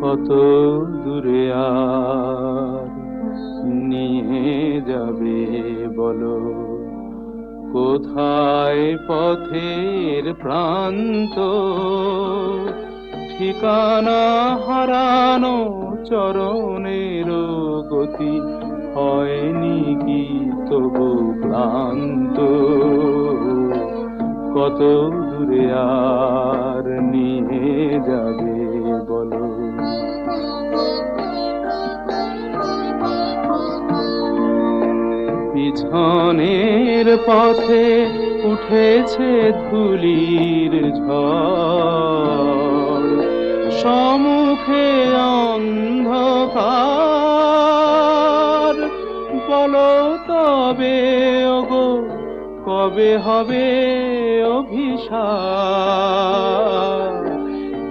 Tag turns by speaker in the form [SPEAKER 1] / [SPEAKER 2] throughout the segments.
[SPEAKER 1] কত দূরে আর নিয়ে যাবে বলো? কোথায় পথের প্রান্ত? ঠিকানা হারানো চরণের গতি হয়নি কি তবু ক্লান্ত? কত দূরে আর নিয়ে যাবে বলো? পিছনের পথে উঠেছে ধুলির ঝড়। সম্মুখে অন্ধকার। বলো তবে কবে হবে অভিশাপ?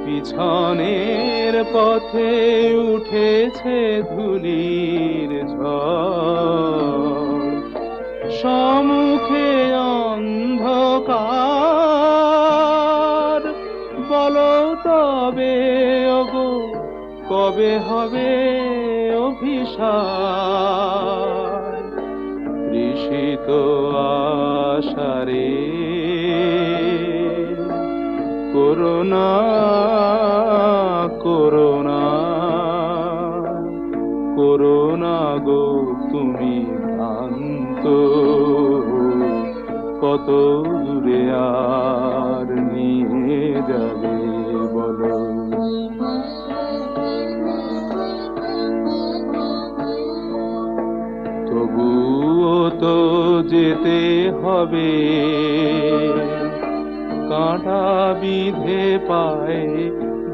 [SPEAKER 1] পিছনের পথে উঠেছে ধুলির ঝড়। সম্মুখে অন্ধকার। বলো তবে, ওগো, কবে হবে অভিশাপ? তৃষিত আশারে করোনা করোনা করোনা গো তুমি ভ্রান্ত। কত দূরে আর যেতে হবে। কাঁটা বিধে পায়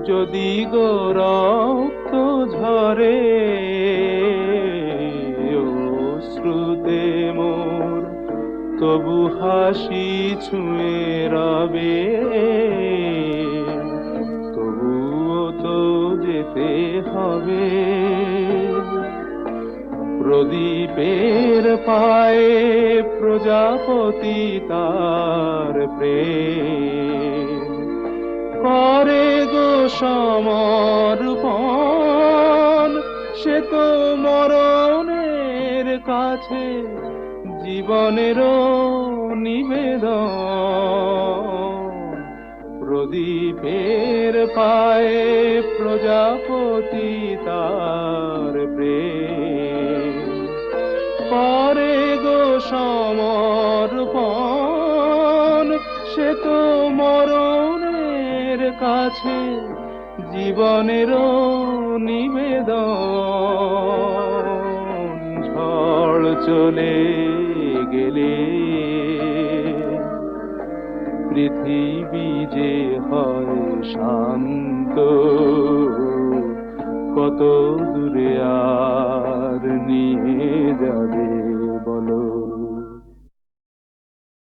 [SPEAKER 1] যদি গো রক্ত ঝরে ও শ্রুতে মোর তবু হাসি ছুঁয়ে রবে। তবুও তো যেতে হবে। প্রদীপের পায়ে প্রজাপতি তার প্রেম। করে গো সমর্পণ, সে তো মরণের কাছে জীবনেরও নিবেদন। প্রদীপের পায়ে প্রজাপতি তার প্রেম। সমর্পণ। সে তো মরণের কাছে জীবনের নিবেদন। ঝড় চলে গেলে পৃথিবী যে হয় শান্ত, কত দূরে আর